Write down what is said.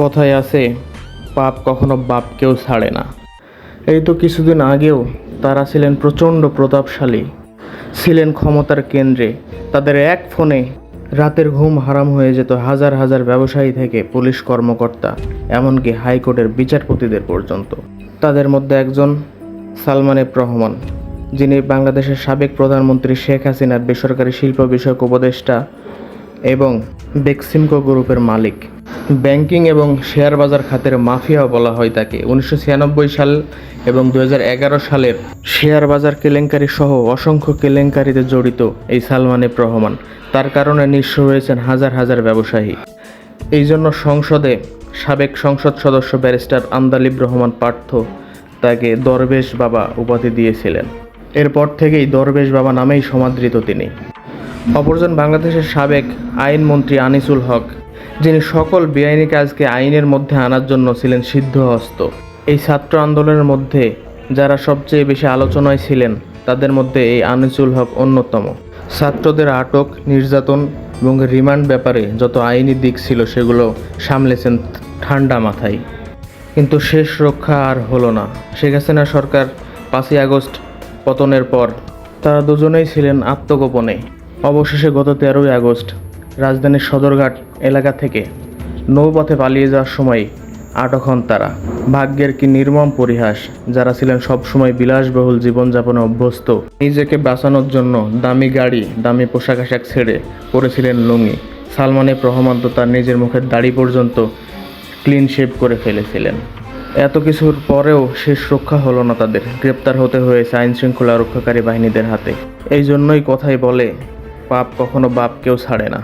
কথায় আছে, পাপ কখনো বাপকেও ছাড়ে না। এই তো কিছুদিন আগেও তারা ছিলেন প্রচণ্ড প্রতাপশালী, ছিলেন ক্ষমতার কেন্দ্রে। তাদের এক ফোনে রাতের ঘুম হারাম হয়ে যেত হাজার হাজার ব্যবসায়ী থেকে পুলিশ কর্মকর্তা, এমনকি হাইকোর্টের বিচারপতিদের পর্যন্ত। তাদের মধ্যে একজন সালমান এফ রহমান, যিনি বাংলাদেশের সাবেক প্রধানমন্ত্রী শেখ হাসিনার বেসরকারি শিল্প বিষয়ক উপদেষ্টা এবং বেক্সিমকো গ্রুপের মালিক। ব্যাংকিং এবং শেয়ার বাজার খাতের মাফিয়াও বলা হয় তাকে। উনিশশো ছিয়ানব্বই সাল এবং দু হাজার এগারো সালের শেয়ার বাজার কেলেঙ্কারি সহ অসংখ্য কেলেঙ্কারিতে জড়িত এই সালমান রহমান। তার কারণে নিঃস্ব হয়েছেন হাজার হাজার ব্যবসায়ী। এই জন্য সংসদে সাবেক সংসদ সদস্য ব্যারিস্টার আন্দালিব রহমান পার্থ তাকে দরবেশ বাবা উপাধি দিয়েছিলেন। এরপর থেকেই দরবেশ বাবা নামেই সমাদৃত তিনি। অপরজন বাংলাদেশের সাবেক আইনমন্ত্রী আনিসুল হক, যিনি সকল বেআইনি কাজকে আইনের মধ্যে আনার জন্য ছিলেন সিদ্ধহস্ত। এই ছাত্র আন্দোলনের মধ্যে যারা সবচেয়ে বেশি আলোচনায় ছিলেন, তাদের মধ্যে এই আনিসুল হক অন্যতম। ছাত্রদের আটক, নির্যাতন এবং রিমান্ড ব্যাপারে যত আইনি দিক ছিল সেগুলো সামলেছেন ঠান্ডা মাথায়। কিন্তু শেষ রক্ষা আর হলো না। শেখ হাসিনা সরকার পাঁচই আগস্ট পতনের পর তারা দুজনেই ছিলেন আত্মগোপনে। অবশেষে গত তেরোই আগস্ট রাজধানীর সদরঘাট এলাকা থেকে নৌপথে পালিয়ে যাওয়ার সময় আটক হন তারা। ভাগ্যের কি নির্মম পরিহাস, যারা ছিলেন সবসময় বিলাসবহুল জীবনযাপনে অভ্যস্ত, নিজেকে বাঁচানোর জন্য দামি গাড়ি, দামি পোশাক আশাক ছেড়ে পরেছিলেন লুঙ্গি। সালমান এফ রহমান তো তার নিজের মুখের দাড়ি পর্যন্ত ক্লিন শেভ করে ফেলেছিলেন। এত কিছুর পরেও শেষ রক্ষা হলো না তাদের। গ্রেপ্তার হতে হয়েছে আইন শৃঙ্খলা রক্ষাকারী বাহিনীদের হাতে। এই জন্যই কথাই বলে পাপ কখনো বাপকেও ছাড়ে না।